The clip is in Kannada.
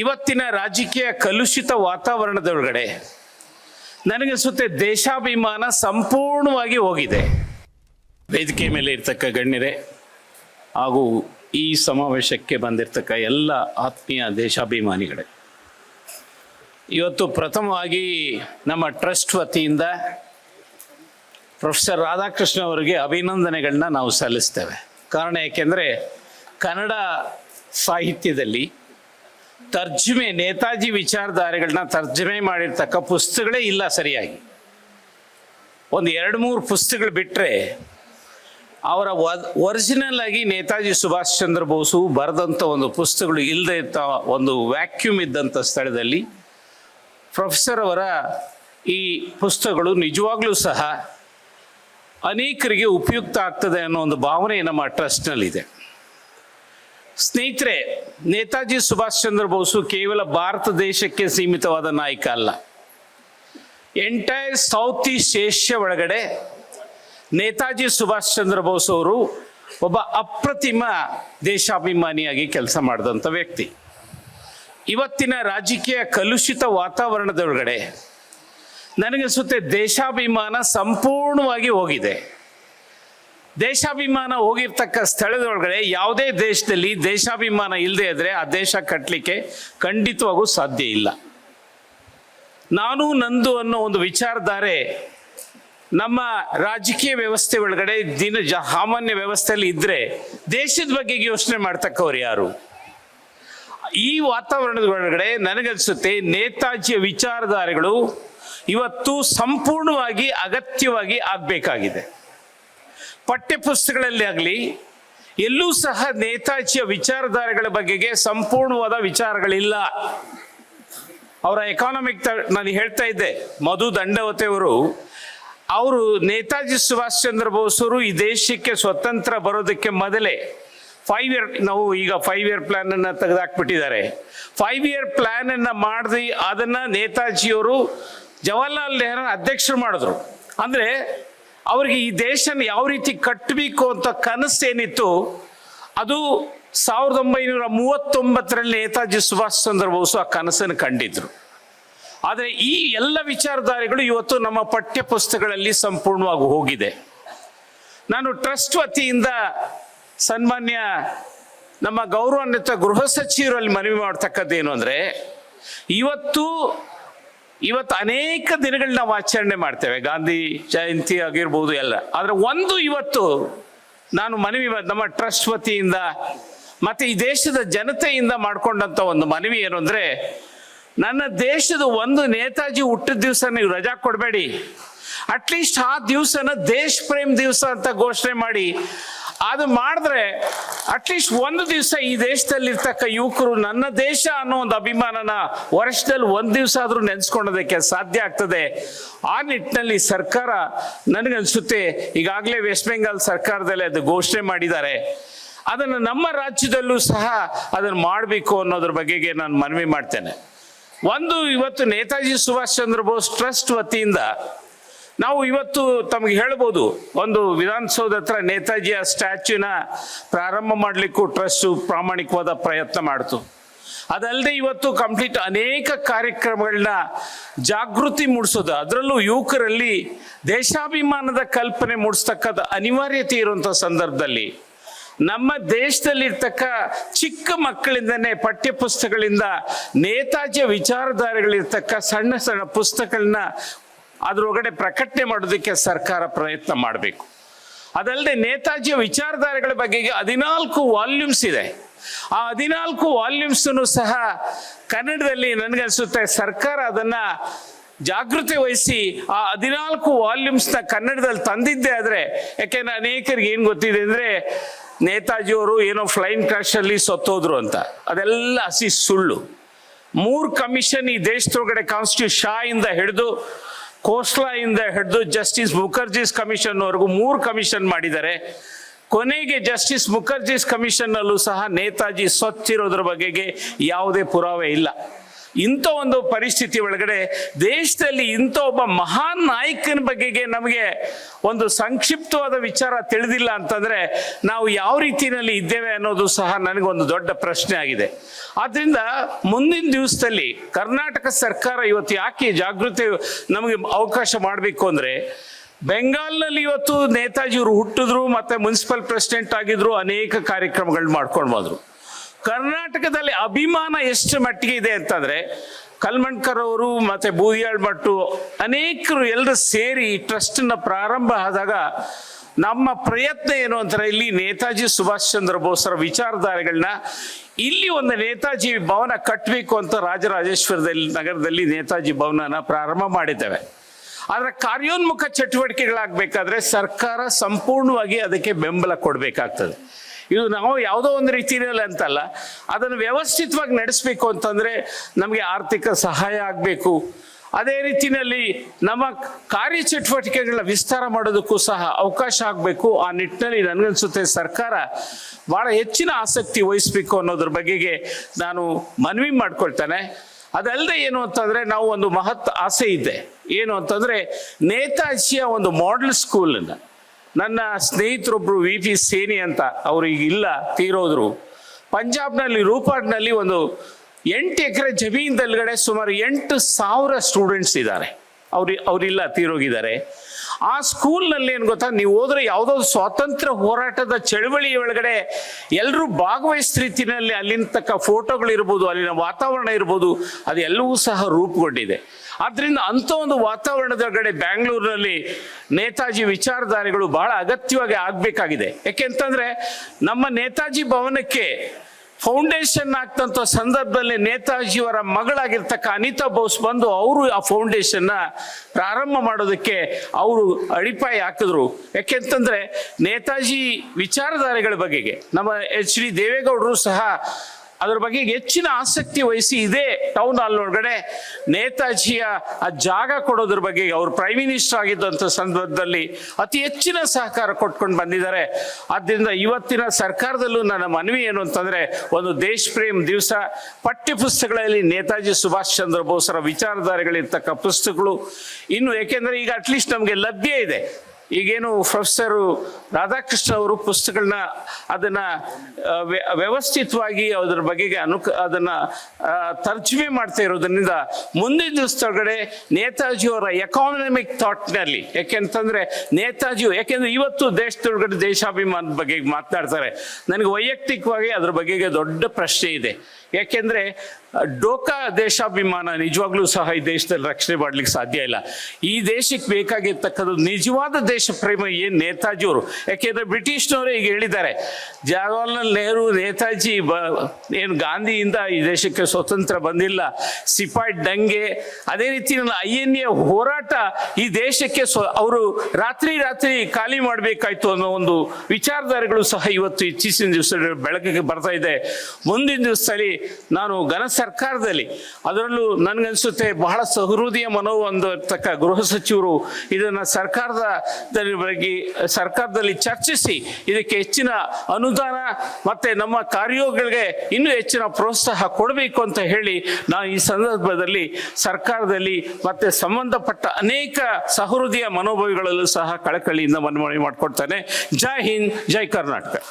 ಇವತ್ತಿನ ರಾಜಕೀಯ ಕಲುಷಿತ ವಾತಾವರಣದೊಳಗಡೆ ನನಗನ್ಸುತ್ತೆ ದೇಶಾಭಿಮಾನ ಸಂಪೂರ್ಣವಾಗಿ ಹೋಗಿದೆ. ವೇದಿಕೆ ಮೇಲೆ ಇರ್ತಕ್ಕ ಗಣ್ಯರೇ ಹಾಗೂ ಈ ಸಮಾವೇಶಕ್ಕೆ ಬಂದಿರತಕ್ಕ ಎಲ್ಲ ಆತ್ಮೀಯ ದೇಶಾಭಿಮಾನಿಗಳೇ, ಇವತ್ತು ಪ್ರಥಮವಾಗಿ ನಮ್ಮ ಟ್ರಸ್ಟ್ ವತಿಯಿಂದ ಪ್ರೊಫೆಸರ್ ರಾಧಾಕೃಷ್ಣ ಅವರಿಗೆ ಅಭಿನಂದನೆಗಳನ್ನ ನಾವು ಸಲ್ಲಿಸ್ತೇವೆ. ಕಾರಣ ಏಕೆಂದರೆ ಕನ್ನಡ ಸಾಹಿತ್ಯದಲ್ಲಿ ತರ್ಜುಮೆ, ನೇತಾಜಿ ವಿಚಾರಧಾರೆಗಳನ್ನ ತರ್ಜುಮೆ ಮಾಡಿರ್ತಕ್ಕ ಪುಸ್ತಕಗಳೇ ಇಲ್ಲ ಸರಿಯಾಗಿ. ಒಂದು ಎರಡು ಮೂರು ಪುಸ್ತಕಗಳು ಬಿಟ್ಟರೆ ಅವರ ಒರಿಜಿನಲ್ ಆಗಿ ನೇತಾಜಿ ಸುಭಾಷ್ ಚಂದ್ರ ಬೋಸು ಬರೆದಂಥ ಒಂದು ಪುಸ್ತಕಗಳು ಇಲ್ಲದೆ ಇದ್ದ ಒಂದು ವ್ಯಾಕ್ಯೂಮ್ ಇದ್ದಂಥ ಸ್ಥಳದಲ್ಲಿ ಪ್ರೊಫೆಸರ್ ಅವರ ಈ ಪುಸ್ತಕಗಳು ನಿಜವಾಗ್ಲೂ ಸಹ ಅನೇಕರಿಗೆ ಉಪಯುಕ್ತ ಆಗ್ತದೆ ಅನ್ನೋ ಒಂದು ಭಾವನೆ ನಮ್ಮ ಟ್ರಸ್ಟ್ನಲ್ಲಿದೆ. ಸ್ನೇಹಿತರೆ, ನೇತಾಜಿ ಸುಭಾಷ್ ಚಂದ್ರ ಬೋಸು ಕೇವಲ ಭಾರತ ದೇಶಕ್ಕೆ ಸೀಮಿತವಾದ ನಾಯಕ ಅಲ್ಲ. ಎಂಟೈರ್ ಸೌತ್ ಈಸ್ಟ್ ಏಷ್ಯಾ ಒಳಗಡೆ ನೇತಾಜಿ ಸುಭಾಷ್ ಚಂದ್ರ ಬೋಸ್ ಅವರು ಒಬ್ಬ ಅಪ್ರತಿಮ ದೇಶಾಭಿಮಾನಿಯಾಗಿ ಕೆಲಸ ಮಾಡಿದಂಥ ವ್ಯಕ್ತಿ. ಇವತ್ತಿನ ರಾಜಕೀಯ ಕಲುಷಿತ ವಾತಾವರಣದೊಳಗಡೆ ನನಗನ್ಸುತ್ತೆ ದೇಶಾಭಿಮಾನ ಸಂಪೂರ್ಣವಾಗಿ ಹೋಗಿದೆ. ದೇಶಾಭಿಮಾನ ಹೋಗಿರ್ತಕ್ಕ ಸ್ಥಳದೊಳಗಡೆ ಯಾವುದೇ ದೇಶದಲ್ಲಿ ದೇಶಾಭಿಮಾನ ಇಲ್ಲದೆ ಇದ್ದರೆ ಆ ದೇಶ ಕಟ್ಟಲಿಕ್ಕೆ ಖಂಡಿತವಾಗೂ ಸಾಧ್ಯ ಇಲ್ಲ. ನಾನು, ನಂದು ಅನ್ನೋ ಒಂದು ವಿಚಾರಧಾರೆ ನಮ್ಮ ರಾಜಕೀಯ ವ್ಯವಸ್ಥೆ ಒಳಗಡೆ ದಿನ ಜ, ಸಾಮಾನ್ಯ ವ್ಯವಸ್ಥೆಯಲ್ಲಿ ಇದ್ರೆ ದೇಶದ ಬಗ್ಗೆ ಯೋಚನೆ ಮಾಡ್ತಕ್ಕವ್ರು ಯಾರು? ಈ ವಾತಾವರಣದ ಒಳಗಡೆ ನನಗನ್ಸುತ್ತೆ ನೇತಾಜಿಯ ವಿಚಾರಧಾರೆಗಳು ಇವತ್ತು ಸಂಪೂರ್ಣವಾಗಿ ಅಗತ್ಯವಾಗಿ ಆಗಬೇಕಾಗಿದೆ. ಪಠ್ಯಪುಸ್ತಕಗಳಲ್ಲಿ ಆಗಲಿ, ಎಲ್ಲೂ ಸಹ ನೇತಾಜಿಯ ವಿಚಾರಧಾರೆಗಳ ಬಗೆಗೆ ಸಂಪೂರ್ಣವಾದ ವಿಚಾರಗಳಿಲ್ಲ. ಅವರ ಎಕಾನಮಿಕ್ ನಾನು ಹೇಳ್ತಾ ಇದ್ದೆ, ಮಧು ದಂಡವತೆಯವರು, ಅವರು ನೇತಾಜಿ ಸುಭಾಷ್ ಚಂದ್ರ ಬೋಸ್ ಅವರು ಈ ದೇಶಕ್ಕೆ ಸ್ವತಂತ್ರ ಬರೋದಕ್ಕೆ ಮೊದಲೇ ಫೈವ್ ಇಯರ್ ನಾವು ಈಗ ಫೈವ್ ಇಯರ್ ಪ್ಲಾನ್ ಅನ್ನ ತೆಗೆದಾಕ್ಬಿಟ್ಟಿದ್ದಾರೆ. ಫೈವ್ ಇಯರ್ ಪ್ಲಾನ್ ಅನ್ನ ಮಾಡಿದಿ, ಅದನ್ನ ನೇತಾಜಿಯವರು ಜವಾಹರ್ಲಾಲ್ ನೆಹರು ಅಧ್ಯಕ್ಷರು ಮಾಡಿದ್ರು. ಅಂದ್ರೆ ಅವ್ರಿಗೆ ಈ ದೇಶನ ಯಾವ ರೀತಿ ಕಟ್ಟಬೇಕು ಅಂತ ಕನಸು ಏನಿತ್ತು, ಅದು ಸಾವಿರದ ಒಂಬೈನೂರ ಮೂವತ್ತೊಂಬತ್ತರಲ್ಲಿ ನೇತಾಜಿ ಸುಭಾಷ್ ಚಂದ್ರ ಬೋಸ್ ಆ ಕನಸನ್ನು ಕಂಡಿದ್ರು. ಆದರೆ ಈ ಎಲ್ಲ ವಿಚಾರಧಾರೆಗಳು ಇವತ್ತು ನಮ್ಮ ಪಠ್ಯ ಪುಸ್ತಕಗಳಲ್ಲಿ ಸಂಪೂರ್ಣವಾಗಿ ಹೋಗಿದೆ. ನಾನು ಟ್ರಸ್ಟ್ ವತಿಯಿಂದ ಸನ್ಮಾನ್ಯ ನಮ್ಮ ಗೌರವಾನ್ವಿತ ಗೃಹ ಸಚಿವರಲ್ಲಿ ಮನವಿ ಮಾಡ್ತಕ್ಕದ್ದೇನು ಅಂದರೆ, ಇವತ್ತು ಇವತ್ತು ಅನೇಕ ದಿನಗಳು ನಾವು ಆಚರಣೆ ಮಾಡ್ತೇವೆ. ಗಾಂಧಿ ಜಯಂತಿ ಆಗಿರ್ಬೋದು ಎಲ್ಲ. ಆದರೆ ಒಂದು ಇವತ್ತು ನಾನು ಮನವಿ ನಮ್ಮ ಟ್ರಸ್ಟ್ ವತಿಯಿಂದ ಮತ್ತೆ ಈ ದೇಶದ ಜನತೆಯಿಂದ ಮಾಡ್ಕೊಂಡಂತ ಒಂದು ಮನವಿ ಏನು ಅಂದ್ರೆ, ನನ್ನ ದೇಶದ ಒಂದು ನೇತಾಜಿ ಹುಟ್ಟಿದ ದಿವಸ ನೀವು ರಜಾ ಕೊಡಬೇಡಿ. ಅಟ್ಲೀಸ್ಟ್ ಆ ದಿವಸನ ದೇಶ ಪ್ರೇಮ್ ದಿವಸ ಅಂತ ಘೋಷಣೆ ಮಾಡಿ ಅದು ಮಾಡಿದ್ರೆ ಅಟ್ಲೀಸ್ಟ್ ಒಂದು ದಿವಸ ಈ ದೇಶದಲ್ಲಿ ಇರ್ತಕ್ಕ ಯುವಕರು ನನ್ನ ದೇಶ ಅನ್ನೋ ಒಂದು ಅಭಿಮಾನನ ವರ್ಷದಲ್ಲಿ ಒಂದು ದಿವಸ ಆದ್ರೂ ನೆನೆಸ್ಕೊಳ್ಳೋದಕ್ಕೆ ಸಾಧ್ಯ ಆಗ್ತದೆ. ಆ ನಿಟ್ಟಿನಲ್ಲಿ ಸರ್ಕಾರ ನನಗನ್ಸುತ್ತೆ ಈಗಾಗಲೇ ವೆಸ್ಟ್ ಬೆಂಗಾಲ್ ಸರ್ಕಾರದಲ್ಲಿ ಅದು ಘೋಷಣೆ ಮಾಡಿದ್ದಾರೆ. ಅದನ್ನು ನಮ್ಮ ರಾಜ್ಯದಲ್ಲೂ ಸಹ ಅದನ್ನು ಮಾಡಬೇಕು ಅನ್ನೋದ್ರ ಬಗೆಗೆ ನಾನು ಮನವಿ ಮಾಡ್ತೇನೆ. ಒಂದು ಇವತ್ತು ನೇತಾಜಿ ಸುಭಾಷ್ ಚಂದ್ರ ಬೋಸ್ ಟ್ರಸ್ಟ್ ವತಿಯಿಂದ ನಾವು ಇವತ್ತು ತಮಗೆ ಹೇಳ್ಬೋದು, ಒಂದು ವಿಧಾನಸೌಧ ಹತ್ರ ನೇತಾಜಿಯ ಸ್ಟ್ಯಾಚ್ಯೂನ ಪ್ರಾರಂಭ ಮಾಡಲಿಕ್ಕೂ ಟ್ರಸ್ಟು ಪ್ರಾಮಾಣಿಕವಾದ ಪ್ರಯತ್ನ ಮಾಡ್ತು. ಅದಲ್ಲದೆ ಇವತ್ತು ಕಂಪ್ಲೀಟ್ ಅನೇಕ ಕಾರ್ಯಕ್ರಮಗಳನ್ನ ಜಾಗೃತಿ ಮೂಡಿಸೋದು, ಅದರಲ್ಲೂ ಯುವಕರಲ್ಲಿ ದೇಶಾಭಿಮಾನದ ಕಲ್ಪನೆ ಮೂಡಿಸ್ತಕ್ಕಂಥ ಅನಿವಾರ್ಯತೆ ಇರುವಂಥ ಸಂದರ್ಭದಲ್ಲಿ. ನಮ್ಮ ದೇಶದಲ್ಲಿರ್ತಕ್ಕ ಚಿಕ್ಕ ಮಕ್ಕಳಿಂದನೇ ಪಠ್ಯ ಪುಸ್ತಕಗಳಿಂದ ನೇತಾಜಿಯ ವಿಚಾರಧಾರೆಗಳಿರ್ತಕ್ಕ ಸಣ್ಣ ಸಣ್ಣ ಪುಸ್ತಕಗಳನ್ನ ಅದ್ರೊಳಗಡೆ ಪ್ರಕಟಣೆ ಮಾಡೋದಕ್ಕೆ ಸರ್ಕಾರ ಪ್ರಯತ್ನ ಮಾಡಬೇಕು. ಅದಲ್ಲದೆ ನೇತಾಜಿಯ ವಿಚಾರಧಾರೆಗಳ ಬಗ್ಗೆ ಹದಿನಾಲ್ಕು ವಾಲ್ಯೂಮ್ಸ್ ಇದೆ. ಆ ಹದಿನಾಲ್ಕು ವಾಲ್ಯೂಮ್ಸ್ ಸಹ ಕನ್ನಡದಲ್ಲಿ ನನಗನ್ಸುತ್ತೆ ಸರ್ಕಾರ ಅದನ್ನ ಜಾಗೃತಿ ವಹಿಸಿ ಆ ಹದಿನಾಲ್ಕು ವಾಲ್ಯೂಮ್ಸ್ನ ಕನ್ನಡದಲ್ಲಿ ತಂದಿದ್ದೆ ಆದರೆ, ಯಾಕೆಂದ್ರೆ ಅನೇಕರಿಗೆ ಏನು ಗೊತ್ತಿದೆ ಅಂದ್ರೆ ನೇತಾಜಿಯವರು ಏನೋ ಫ್ಲೈನ್ ಕ್ರಾಶ್ ಅಲ್ಲಿ ಸತ್ತೋದ್ರು ಅಂತ. ಅದೆಲ್ಲ ಹಸಿ ಸುಳ್ಳು. ಮೂರು ಕಮಿಷನ್ ಈ ದೇಶದೊಳಗಡೆ ಕಾನ್ಸ್ಟಿಟ್ಯೂ ಶಾ ಇಂದ ಹಿಡಿದು ಕೋಸ್ಲಾ ಇಂದ ಹಿಡಿದು ಜಸ್ಟಿಸ್ ಮುಖರ್ಜೀಸ್ ಕಮಿಷನ್ ವರೆಗೂ ಮೂರು ಕಮಿಷನ್ ಮಾಡಿದ್ದಾರೆ. ಕೊನೆಗೆ ಜಸ್ಟಿಸ್ ಮುಖರ್ಜೀಸ್ ಕಮಿಷನ್ ಅಲ್ಲೂ ಸಹ ನೇತಾಜಿ ಸ್ವಚ್ಛಿರೋದ್ರ ಬಗೆಗೆ ಯಾವುದೇ ಪುರಾವೆ ಇಲ್ಲ. ಇಂಥ ಒಂದು ಪರಿಸ್ಥಿತಿ ಒಳಗಡೆ ದೇಶದಲ್ಲಿ ಇಂಥ ಒಬ್ಬ ಮಹಾನ್ ನಾಯಕನ ಬಗೆಗೆ ನಮಗೆ ಒಂದು ಸಂಕ್ಷಿಪ್ತವಾದ ವಿಚಾರ ತಿಳಿದಿಲ್ಲ ಅಂತಂದ್ರೆ ನಾವು ಯಾವ ರೀತಿಯಲ್ಲಿ ಇದ್ದೇವೆ ಅನ್ನೋದು ಸಹ ನನಗೊಂದು ದೊಡ್ಡ ಪ್ರಶ್ನೆ ಆಗಿದೆ. ಆದ್ರಿಂದ ಮುಂದಿನ ದಿವಸದಲ್ಲಿ ಕರ್ನಾಟಕ ಸರ್ಕಾರ ಇವತ್ತು ಯಾಕೆ ಜಾಗೃತಿ ನಮಗೆ ಅವಕಾಶ ಮಾಡಬೇಕು ಅಂದ್ರೆ ಬೆಂಗಾಲ್ನಲ್ಲಿ ಇವತ್ತು ನೇತಾಜಿ ಅವರು ಹುಟ್ಟಿದ್ರು ಮತ್ತೆ ಮುನ್ಸಿಪಲ್ ಪ್ರೆಸಿಡೆಂಟ್ ಆಗಿದ್ರು ಅನೇಕ ಕಾರ್ಯಕ್ರಮಗಳು ಮಾಡ್ಕೊಂಡು ಬಂದ್ರು ಕರ್ನಾಟಕದಲ್ಲಿ ಅಭಿಮಾನ ಎಷ್ಟು ಮಟ್ಟಿಗೆ ಇದೆ ಅಂತಂದ್ರೆ ಕಲ್ಮಣ್ಕರ್ ಅವರು ಮತ್ತೆ ಬೂದಿಯಾಳ್ ಮಟ್ಟು ಅನೇಕರು ಎಲ್ಲರೂ ಸೇರಿ ಟ್ರಸ್ಟ್ನ ಪ್ರಾರಂಭ ಆದಾಗ ನಮ್ಮ ಪ್ರಯತ್ನ ಏನು ಅಂತಾರೆ, ಇಲ್ಲಿ ನೇತಾಜಿ ಸುಭಾಷ್ ಚಂದ್ರ ಬೋಸ್ರ ವಿಚಾರಧಾರೆಗಳನ್ನ ಇಲ್ಲಿ ಒಂದು ನೇತಾಜಿ ಭವನ ಕಟ್ಟಬೇಕು ಅಂತ ರಾಜರಾಜೇಶ್ವರದಲ್ಲಿ ನಗರದಲ್ಲಿ ನೇತಾಜಿ ಭವನನ ಪ್ರಾರಂಭ ಮಾಡಿದ್ದೇವೆ. ಆದ್ರೆ ಕಾರ್ಯೋನ್ಮುಖ ಚಟುವಟಿಕೆಗಳಾಗಬೇಕಾದ್ರೆ ಸರ್ಕಾರ ಸಂಪೂರ್ಣವಾಗಿ ಅದಕ್ಕೆ ಬೆಂಬಲ ಕೊಡಬೇಕಾಗ್ತದೆ. ಇದು ನಾವು ಯಾವುದೋ ಒಂದು ರೀತಿಯಲ್ಲಿ ಅಂತಲ್ಲ, ಅದನ್ನು ವ್ಯವಸ್ಥಿತವಾಗಿ ನಡೆಸಬೇಕು ಅಂತಂದ್ರೆ ನಮಗೆ ಆರ್ಥಿಕ ಸಹಾಯ ಆಗಬೇಕು. ಅದೇ ರೀತಿಯಲ್ಲಿ ನಮ್ಮ ಕಾರ್ಯಚಟುವಟಿಕೆಗಳ ವಿಸ್ತಾರ ಮಾಡೋದಕ್ಕೂ ಸಹ ಅವಕಾಶ ಆಗಬೇಕು. ಆ ನಿಟ್ಟಿನಲ್ಲಿ ನನಗನ್ಸುತ್ತೆ ಸರ್ಕಾರ ಬಹಳ ಹೆಚ್ಚಿನ ಆಸಕ್ತಿ ವಹಿಸಬೇಕು ಅನ್ನೋದ್ರ ಬಗೆಗೆ ನಾನು ಮನವಿ ಮಾಡ್ಕೊಳ್ತೇನೆ. ಅದಲ್ಲದೆ ಏನು ಅಂತಂದ್ರೆ ನಾವು ಒಂದು ಮಹತ್ ಆಸೆ ಇದೆ. ಏನು ಅಂತಂದ್ರೆ ನೇತಾಜಿಯ ಒಂದು ಮಾಡೆಲ್ ಸ್ಕೂಲನ್ನ ನನ್ನ ಸ್ನೇಹಿತರೊಬ್ರು ವಿ ಪಿ ಸೇನಿ ಅಂತ ಅವರು ಈಗ ಇಲ್ಲ ತೀರೋದ್ರು. ಪಂಜಾಬ್ನಲ್ಲಿ, ರೂಪಾಡ್ನಲ್ಲಿ ಒಂದು ಎಂಟು ಎಕರೆ ಜಮೀನ್ದಲ್ಗಡೆ ಸುಮಾರು ಎಂಟು ಸಾವಿರ ಸ್ಟೂಡೆಂಟ್ಸ್ ಇದ್ದಾರೆ. ಅವ್ರು, ಅವರಿಲ್ಲ ತೀರೋಗಿದ್ದಾರೆ. ಆ ಸ್ಕೂಲ್ನಲ್ಲಿ ಏನು ಗೊತ್ತಾ, ನೀವು ಹೋದ್ರೆ ಯಾವುದೋ ಸ್ವಾತಂತ್ರ್ಯ ಹೋರಾಟದ ಚಳವಳಿ ಒಳಗಡೆ ಎಲ್ಲರೂ ಭಾಗವಹಿಸಿದ ರೀತಿಯಲ್ಲಿ ಅಲ್ಲಿನ ತಕ್ಕ ಫೋಟೋಗಳಿರ್ಬೋದು ಅಲ್ಲಿನ ವಾತಾವರಣ ಇರ್ಬೋದು ಅದೆಲ್ಲವೂ ಸಹ ರೂಪುಗೊಂಡಿದೆ. ಆದ್ರಿಂದ ಅಂಥ ಒಂದು ವಾತಾವರಣದೊಳಗಡೆ ಬ್ಯಾಂಗ್ಳೂರಿನಲ್ಲಿ ನೇತಾಜಿ ವಿಚಾರಧಾರೆಗಳು ಬಹಳ ಅಗತ್ಯವಾಗಿ ಆಗ್ಬೇಕಾಗಿದೆ. ಯಾಕೆಂತಂದ್ರೆ ನಮ್ಮ ನೇತಾಜಿ ಭವನಕ್ಕೆ ಫೌಂಡೇಶನ್ ಆಗ್ತಂಥ ಸಂದರ್ಭದಲ್ಲಿ ನೇತಾಜಿಯವರ ಮಗಳಾಗಿರ್ತಕ್ಕ ಅನಿತಾ ಬೋಸ್ ಬಂದು ಅವರು ಆ ಫೌಂಡೇಶನ್ನ ಪ್ರಾರಂಭ ಮಾಡೋದಕ್ಕೆ ಅವರು ಅಡಿಪಾಯ ಹಾಕಿದ್ರು. ಯಾಕೆಂತಂದ್ರೆ ನೇತಾಜಿ ವಿಚಾರಧಾರೆಗಳ ಬಗೆಗೆ ನಮ್ಮ ಎಚ್ ಡಿ ದೇವೇಗೌಡರು ಸಹ ಅದ್ರ ಬಗ್ಗೆ ಹೆಚ್ಚಿನ ಆಸಕ್ತಿ ವಹಿಸಿ ಇದೇ ಟೌನ್ ಹಾಲ್ ಒಳಗಡೆ ನೇತಾಜಿಯ ಆ ಜಾಗ ಕೊಡೋದ್ರ ಬಗ್ಗೆ ಅವರು ಪ್ರೈಮ್ ಮಿನಿಸ್ಟರ್ ಆಗಿದ್ದಂಥ ಸಂದರ್ಭದಲ್ಲಿ ಅತಿ ಹೆಚ್ಚಿನ ಸಹಕಾರ ಕೊಟ್ಕೊಂಡು ಬಂದಿದ್ದಾರೆ. ಆದ್ದರಿಂದ ಇವತ್ತಿನ ಸರ್ಕಾರದಲ್ಲೂ ನನ್ನ ಮನವಿ ಏನು ಅಂತಂದ್ರೆ ಒಂದು ದೇಶ ಪ್ರೇಮ್ ದಿವಸ. ಪಠ್ಯ ಪುಸ್ತಕಗಳಲ್ಲಿ ನೇತಾಜಿ ಸುಭಾಷ್ ಚಂದ್ರ ಬೋಸ್ರ ವಿಚಾರಧಾರೆಗಳಿರ್ತಕ್ಕ ಪುಸ್ತಕಗಳು. ಇನ್ನು ಏಕೆಂದರೆ ಈಗ ಅಟ್ಲೀಸ್ಟ್ ನಮಗೆ ಲಭ್ಯ ಇದೆ. ಈಗೇನು ಪ್ರೊಫೆಸರು ರಾಧಾಕೃಷ್ಣ ಅವರು ಪುಸ್ತಕಗಳನ್ನ ಅದನ್ನ ವ್ಯವಸ್ಥಿತವಾಗಿ ಅದರ ಬಗೆಗೆ ಅನುಕ ಅದನ್ನ ತರ್ಜುಮೆ ಮಾಡ್ತಾ ಇರೋದರಿಂದ ಮುಂದಿನ ದಿವಸದೊಳಗಡೆ ನೇತಾಜಿಯವರ ಎಕಾನಮಿಕ್ ಥಾಟ್ನಲ್ಲಿ ಯಾಕೆಂತಂದ್ರೆ ನೇತಾಜಿ ಯಾಕೆಂದ್ರೆ ಇವತ್ತು ದೇಶದೊಳಗಡೆ ದೇಶಾಭಿಮಾನದ ಬಗ್ಗೆ ಮಾತನಾಡ್ತಾರೆ. ನನಗೆ ವೈಯಕ್ತಿಕವಾಗಿ ಅದ್ರ ಬಗೆಗೆ ದೊಡ್ಡ ಪ್ರಶ್ನೆ ಇದೆ. ಯಾಕೆಂದ್ರೆ ಡೋಕಾ ದೇಶಾಭಿಮಾನ ನಿಜವಾಗ್ಲೂ ಸಹ ಈ ದೇಶದಲ್ಲಿ ರಕ್ಷಣೆ ಮಾಡ್ಲಿಕ್ಕೆ ಸಾಧ್ಯ ಇಲ್ಲ. ಈ ದೇಶಕ್ಕೆ ಬೇಕಾಗಿರ್ತಕ್ಕಂಥದ್ದು ನಿಜವಾದ ದೇಶ ಪ್ರೇಮ ಏನ್ ನೇತಾಜಿಯವರು. ಯಾಕೆಂದರೆ ಬ್ರಿಟಿಷ್ನವರೇ ಈಗ ಹೇಳಿದ್ದಾರೆ, ಜವಾಹರ್ಲಾಲ್ ನೆಹರು, ನೇತಾಜಿ ಬ, ಏನು ಗಾಂಧಿಯಿಂದ ಈ ದೇಶಕ್ಕೆ ಸ್ವತಂತ್ರ ಬಂದಿಲ್ಲ, ಸಿಪಾಯಿ ದಂಗೆ, ಅದೇ ರೀತಿ ಐ ಎನ್ ಎ ಹೋರಾಟ ಈ ದೇಶಕ್ಕೆ ಸ್ವ, ಅವರು ರಾತ್ರಿ ರಾತ್ರಿ ಖಾಲಿ ಮಾಡಬೇಕಾಯ್ತು ಅನ್ನೋ ಒಂದು ವಿಚಾರಧಾರೆಗಳು ಸಹ ಇವತ್ತು ಇತ್ತೀಚಿನ ದಿವಸ ಬೆಳಕಿಗೆ ಬರ್ತಾ ಇದೆ. ಮುಂದಿನ ದಿವಸದಲ್ಲಿ ನಾನು ಘನ ಸರ್ಕಾರದಲ್ಲಿ, ಅದರಲ್ಲೂ ನನಗನ್ಸುತ್ತೆ ಬಹಳ ಸಹೃದಯ ಮನೋ ಹೊಂದಿರ್ತಕ್ಕ ಗೃಹ ಸಚಿವರು ಇದನ್ನ ಸರ್ಕಾರದ ಬಗ್ಗೆ ಸರ್ಕಾರದಲ್ಲಿ ಚರ್ಚಿಸಿ ಇದಕ್ಕೆ ಹೆಚ್ಚಿನ ಅನುದಾನ ಮತ್ತೆ ನಮ್ಮ ಕಾರ್ಯಗಳಿಗೆ ಇನ್ನೂ ಹೆಚ್ಚಿನ ಪ್ರೋತ್ಸಾಹ ಕೊಡಬೇಕು ಅಂತ ಹೇಳಿ ನಾನು ಈ ಸಂದರ್ಭದಲ್ಲಿ ಸರ್ಕಾರದಲ್ಲಿ ಮತ್ತೆ ಸಂಬಂಧಪಟ್ಟ ಅನೇಕ ಸಹೃದಯ ಮನೋಭಾವಿಗಳಲ್ಲೂ ಸಹ ಕಳಕಳಿಯಿಂದ ಮನವಿ ಮಾಡಿಕೊಡ್ತೇನೆ. ಜೈ ಹಿಂದ್, ಜೈ ಕರ್ನಾಟಕ.